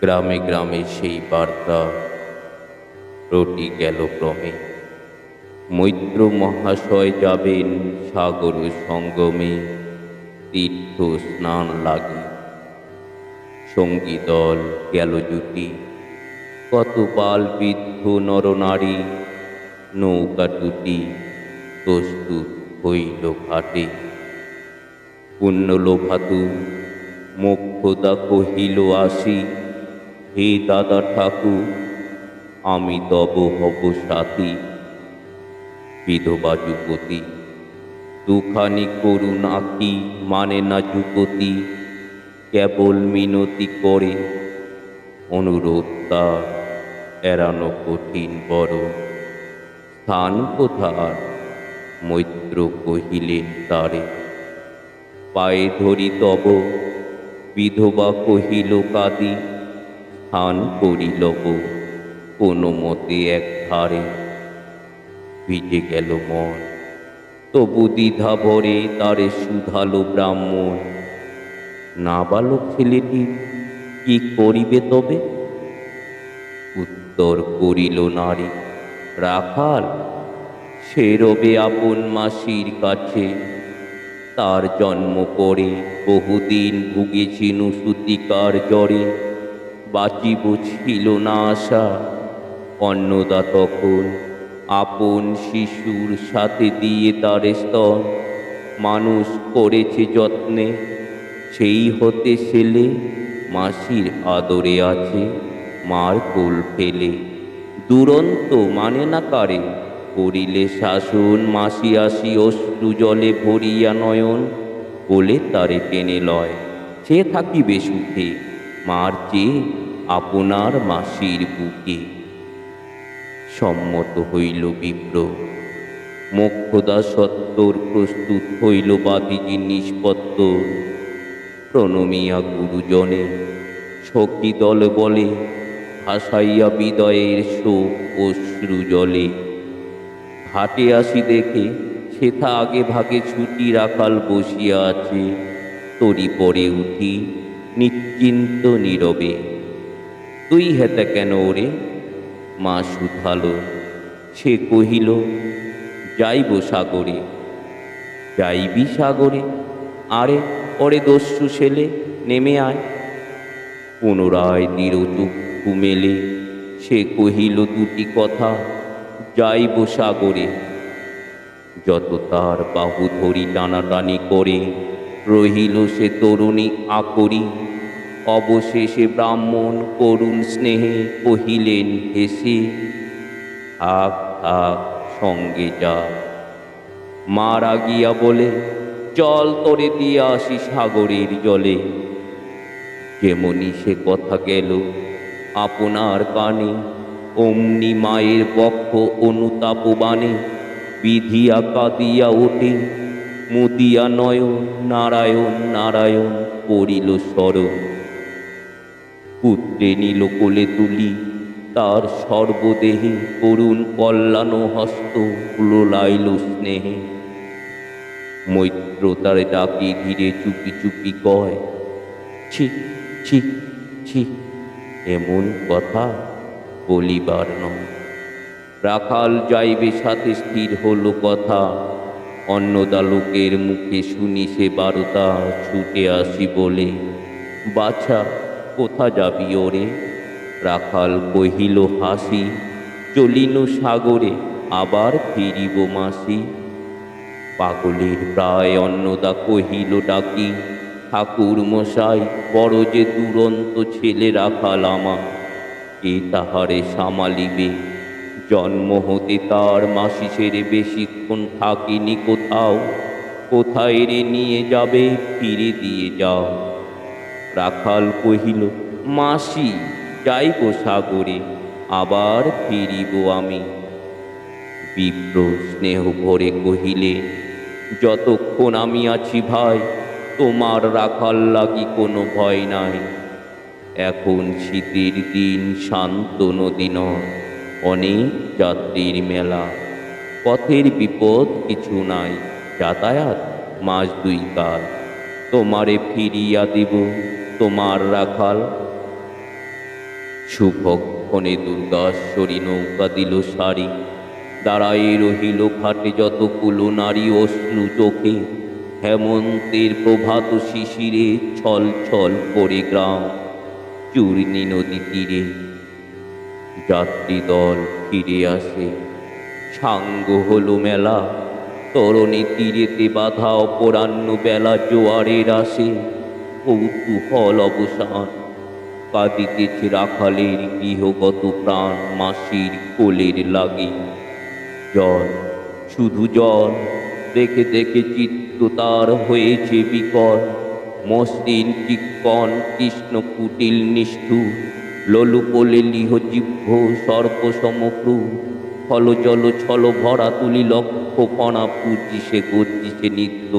গ্রামে গ্রামে সেই বার্তা রটি গেল ক্রমে। মৈত্র মহাশয় যাবেন সাগর সঙ্গমে, তীর্থ স্নান লাগে। সঙ্গী দল গেল জুটি, কত বাল বৃদ্ধ নরনারী, নৌকা টুটি প্রস্তুত হইল ঘাটে। পুণ্যলোভাতু মোক্ষদা কহিল, আসি। হে দাদা ঠাকুর, আমি তব হব সাথী, বিধবা যুবতী। দুখানি করুণ আঁকি মানে না যুবতী, কেবল মিনতি করে। অনুরোধ তার এড়ানো কঠিন বড়। স্থান কোথার? মৈত্র কহিলেন তারে। পায়ে ধরি তব, বিধবা কহিল, কাদি। স্থান করিলব কোনো মতে এক ধারে ভিজে গেল মন, তবু দ্বিধা ভরে তারে শুধালো ব্রাহ্মণ। নাবালক ছেলেটি কি করিবে তবে? উত্তর করিল নারী, রাখাল, সে রবে আপন মাসির কাছে। তার জন্ম করে বহুদিন ভুগেছি নুসুতিকার জ্বরে। বাঁচিব ছিল না আশা। অন্নদা তখন আপন শিশুর সাথে দিয়ে তার স্তন মানুষ করেছে যত্নে। সেই হতে ছেলে মাসির আদরে আছে, মার কোল ফেলে। দুরন্ত মানে না কারে, করিলে শাসন, মাসি আসি অশ্রু জলে ভরিয়া নয়ন বলে তারে টেনে লয়, সে থাকিবে সুখে। মার আপনার মাসির বুকে। সম্মত হইল বিপ্র। মোক্ষদা সত্তর প্রস্তুত হইল বাদিজি নিষ্পত্ত। প্রণমিয়া গুরুজনে সখী দল বলে, ভাসাইয়া বিদয়ের শোক অশ্রু জলে। ঘাটে আসি দেখে সেথা আগে ভাগে ছুটি রাখাল বসিয়া আছে। তরি পরে উঠি নিশ্চিন্ত নীরবে। তুই হেতে কেন ওরে? মা শুধালো। সে কহিল, যাইব সাগরে। যাইবি সাগরে? আরে ওরে দস্যু ছেলে নেমে আয়। পুনরায় নিরচক্ষু মেলে। সে কহিল, দুটি কথা, যাইব সাগরে। যত তার বাহু ধরি টানাটানি করে, রহিল সে তরুণী আকরি। অবশেষে ব্রাহ্মণ করুণ স্নেহে কহিলেন হেসে থাক থাক, সঙ্গে যা। মারা গিয়া বলে, চল তরে দিয়ে আসি সাগরের জলে। যেমনি সে কথা গেল, আপনার কানে অমনি মায়ের পক্ষ বক্ষ অনুতাপবানে বিধিয়া কাঁদিয়া ওঠে, মুদিয়া নয়ন নারায়ণ নারায়ণ পড়িল স্মরণ। পুত্রে নীল কোলে তুলি, তার সর্বদেহে করুণ কল্যাণ হস্ত লোলাইল স্নেহে। মৈত্র তার ডাকি, ধীরে চুপি চুপি কয়, ছি ছি ছি, এমন কথা বলিবার নয়। রাখাল যাইবে সাথে স্থির হলো কথা, অন্নদা লোকের মুখে শুনি সে বারতা, ছুটে আসি বলে, বাছা কোথা যাবি ওরে? রাখাল কহিল, হাসি, চলিনু সাগরে, আবার ফিরিব মাসি? পাগলের প্রায় অন্নদা কহিল, ডাকি ঠাকুর মশাই বড় যে দুরন্ত ছেলে রাখাল আমার, কে তাহারে সামালিবে? জন্ম হতে তার মাসি ছেড়ে বেশিক্ষণ থাকিনি কোথাও, কোথায় রে নিয়ে যাবে ফিরে দিয়ে যাও। রাখাল কহিল, মাসি, যাইব সাগরে, আবার ফিরিব আমি। বিপ্র স্নেহ ভরে কহিলে, যতক্ষণ আমি আছি ভাই, তোমার রাখাল লাগি কোনো ভয় নাই। এখন শীতের দিন, শান্ত নদী অনেক যাত্রীর মেলা। পথের বিপদ কিছু নাই, যাতায়াত মাস দুই কাল। তোমারে ফিরিয়া দিব, তোমার রাখাল। শুভক্ষণে দুর্গাশ্বরী নৌকা দিল সারি, দাঁড়ায় রহিল ঘাটে যত কুলো নারী অশ্রু চোখে। হেমন্তের প্রভাত শিশিরে ছল ছল করে গ্রাম, চূর্ণী নদী তীরে। যাত্রী দল ফিরে আসে, সাঙ্গ হলো মেলা তরণী তীরেতে বাধা অপরাহ্ন বেলা জোয়ারের আসে। কৌতূহল অবসান। কাঁদিতেছে রাখালের গৃহগত প্রাণ মাসির কোলের লাগে। জল শুধু জল দেখে দেখে চিত্ত তার হয়েছে বিকল। মসৃণ চিক্কন কৃষ্ণ কুটিল নিষ্ঠুর। ললু কোলে লিহ জিহ্ব সর্প ফল, জল, ছল, ভরা তুলি লক্ষ কণা পূজিসে গর্জিসে নিত্য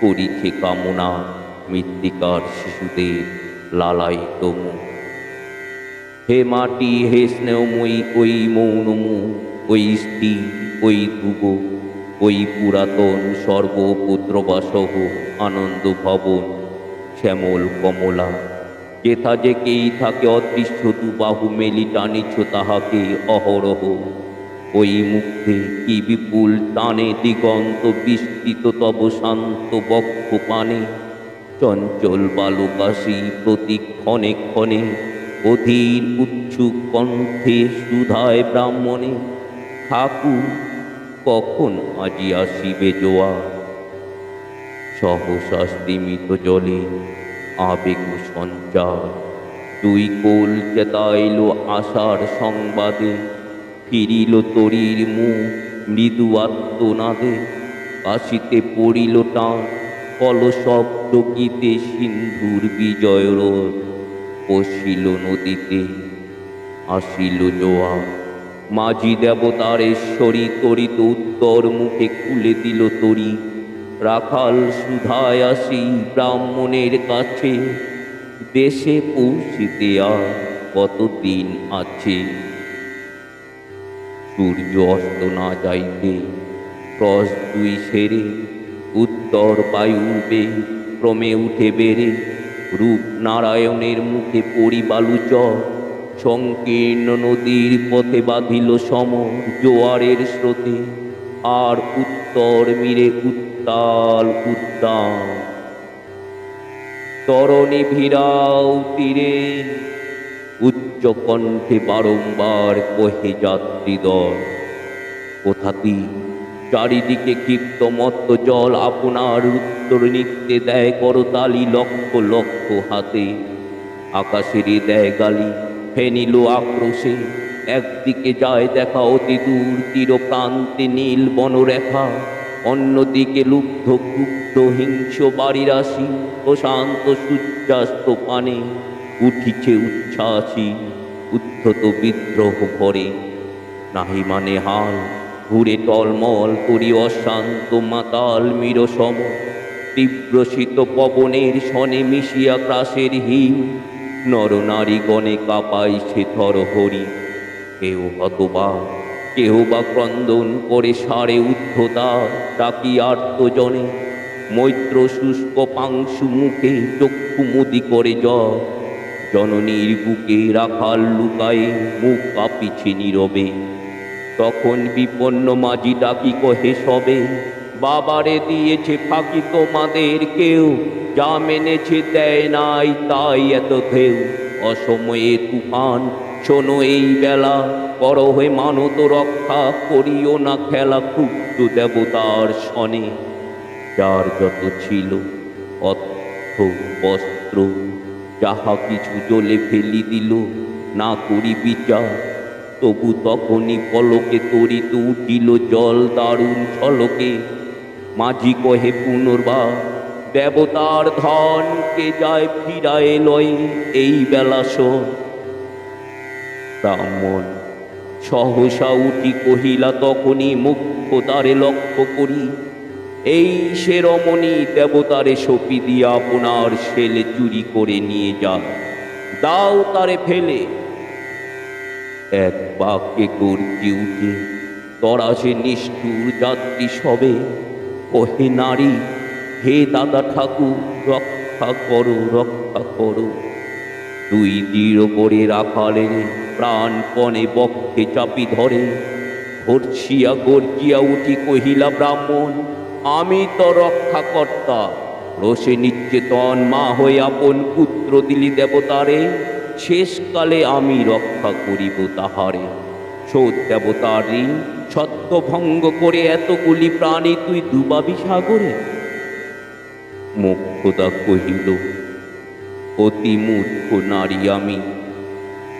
করিছে কামনা মৃত্তিকার শিশুদের লালায়িত মুখ হে মাটি, হে স্নেহময়ী, ওই মৌনমু ওই স্ত্রী, ওই ধ্রুব ওই পুরাতন সর্বপুত্রবাসহ আনন্দ ভবন, শ্যামল কমলা। যেথা যে কেই থাকে অদৃশ্য দু বাহু মেলি টানিছ তাহাকে অহরহ। ওই মুগ্ধে কি বিপুল টানে দিগন্ত বিস্তৃত তব শান্ত বক্ষ পানে। চঞ্চল বালুকাশী প্রতি ক্ষণে ক্ষণে অধীর উচ্ছুক কণ্ঠে সুধায় ব্রাহ্মণে, ঠাকুর, কখন আজি আসিবে জোয়া সহসা স্তিমিত জলে আবেগ সঞ্চার। দুই কোল চেতাইল আশার সংবাদে ফিরিল তরির মুখ, মৃদু আত্মনাদে কাশিতে পড়িল টান। কল শব্দ গীতে সিন্ধুর বিজয় রোধ পশিল নদীতে, আসিল জোয়া মাঝি দেবতারেশ্বরী তরিত উত্তর মুখে খুলে দিল তরি। রাখাল সুধায় আসি ব্রাহ্মণের কাছে, দেশে পৌঁছিতে আর কতদিন আছে? সূর্য অস্ত না যাইতে। ক্রস দুই সেরে, উত্তর বায়ু বায়ুবে ক্রমে উঠে বেড়ে। রূপ নারায়ণের মুখে পড়ি বালুচর। সংকীর্ণ নদীর পথে বাঁধিল সম জোয়ারের স্রোতে। আর উত্তর মিরে উত্তাল উদ্যান। তরণী ভিড়াও তীরে উচ্চ কণ্ঠে বারংবার কহে যাত্রীদল কোথাতি চারিদিকে ক্ষিপ্ত মত্ত জল আপনার উত্তর নিত্যে দেয় করতালি লক্ষ লক্ষ হাতে। আকাশেরই দেয় গালি ফেনিল আক্রোশে, একদিকে যায় দেখা অতি দূর তীর প্রান্তে নীল বনরেখা, অন্যদিকে লুব্ধ ক্ষুব্ধ হিংস বাড়ির আসি প্রশান্ত সূর্যাস্ত পানে। উঠিছে উচ্ছ্বাসী, উদ্ধত বিদ্রোহ ভরে। নাহি মানে হাল, ঘুরে টলমল করি অশান্ত মাতাল মিরসম। তীব্র শীত পবনের শনে মিশিয়া ক্রাসের হিম নরনারীগণে কাঁপাইছে থর হরি। কেউ হতবা কেহ বা ক্রন্দন করে সারে উদ্ধতা, ডাকি আর্তজনে। মৈত্র শুষ্ক পাংশু মুখে চক্ষু মুদি করে জ জননীর বুকে রাখাল লুকায়ে মুখ কাঁপিছে নীরবে। তখন বিপন্ন মাঝি ডাকি কহে সবে? বাবারে দিয়েছে ফাঁকি তোমাদের কেউ, যা মেনেছে দেয় নাই তাই এত ঘেউ অসময়ে তুফান, শোনো এই বেলা কর হয়ে মানত রক্ষা করিও না খেলা ক্ষুব্ধ দেবতার শনে। যার যত ছিল অর্থ, বস্ত্র যাহা কিছু জ্বলে ফেলি দিল, না করি বিচার। তবু তখনই পলকে তরিত উঠিল জল দারুণ ছলকে। মাঝি কহে, পুনর্বার দেবতার ধন কে যায় ফিরায় লয়ে এই বেলা ব্রাহ্মণ সহসা উঠি কহিলা, তখনই মুখ্য তারে লক্ষ্য করি। এই সে রমণী দেবতারে সপি দিয়া আপনার ছেলে চুরি করে নিয়ে যা দাও তারে ফেলে। এক বাক্যে গর্জি উঠে তরাসে নিষ্ঠুর যাত্রী সবে, ওহে নারী, হে দাদা ঠাকুর, রক্ষা করো রক্ষা করো। তুই দৃঢ় করে রাখালে প্রাণপণে বক্ষে চাপি ধরে ঘর্ষিয়া গর্জিয়া উঠি কহিলা, ব্রাহ্মণ, আমি তো রক্ষাকর্তা। রসে নিশ্চেতন মা হয়ে আপন পুত্র দিলি দেবতারে, শেষকালে আমি রক্ষা করিব তাহারে। সোদ দেবতার ঋণ সত্য ভঙ্গ করে এতগুলি প্রাণী তুই ডুবাবি সাগরে? মুখ্যদা কহিল, অতি মূর্খ নারী আমি,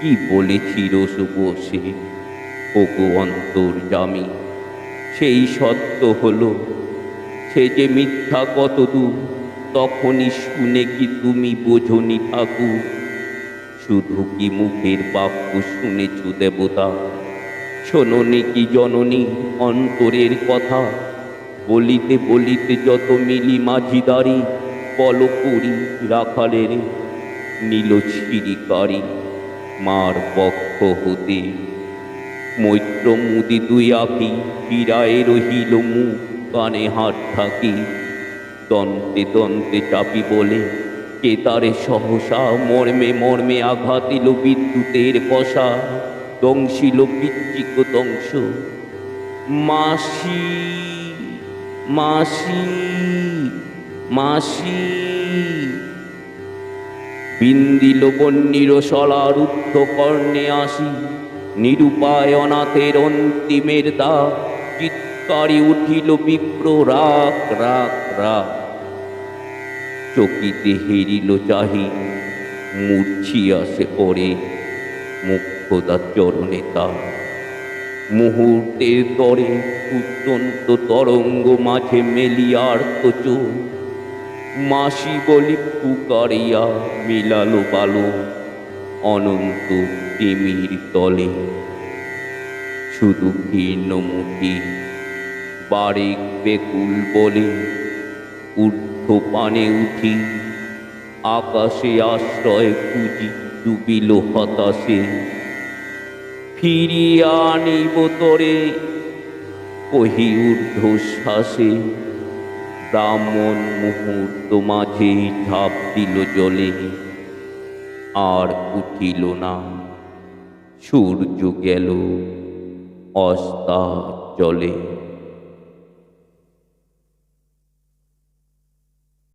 কি বলেছি রস বসে? ওগো অন্তর্জামী সেই সত্য হলো, সে যে মিথ্যা কতদূর? তখনই শুনে কি তুমি বোঝনি ঠাকুর? শুধু কি মুখের বাক্য শুনেছ দেবতা? শোনি কি জননী, অন্তরের কথা। বলিতে বলিতে যত মিলি মাঝিদারি বল করি রাখালের নীল ছিরিকারি মার পক্ষ হতে। মৈত্র মুদি দুই আঁকি ফিরায় রহিল মুখ, কানে হাত থাকি দন্তে দন্তে চাপি বলে কেতারে সহসা মর্মে মর্মে আঘাত এলো বিদ্যুতের কষা দংশিল পিচ্চিক দংশ। মাসি মাসি মাসি। বিন্দিল বন্যির সলারুদ্ধ কর্ণে আসি, নিরুপায় অনাথের অন্তিমের দা। চিৎকারি উঠিল বিপ্র রাগ রাখ রাখ চকিতে হেরিল চাহি মূর্ছিয়াসে পড়ে মুখ্যদার চরণে তার। মুহূর্তের তরে উত্তন্ত তরঙ্গ মাঝে মেলিয়ার তো চোখ মাসি বলি পুকারিয়া মিলালো বালো অনন্ত তিমির তলে। শুধু কীর্ণমুখী বারেক বেকুল বলে ঊর্ধ্ব পানে উঠি, আকাশে আশ্রয় খুঁজি, ডুবিল হতাশে। ফিরিয়া আনিব তরে, কহি ঊর্ধ্বশ্বাসে, ব্রাহ্মণ মুহূর্ত মাঝে ঝাঁপ দিল জলে, আর উঠিল না। সূর্য গেল অস্তা চলে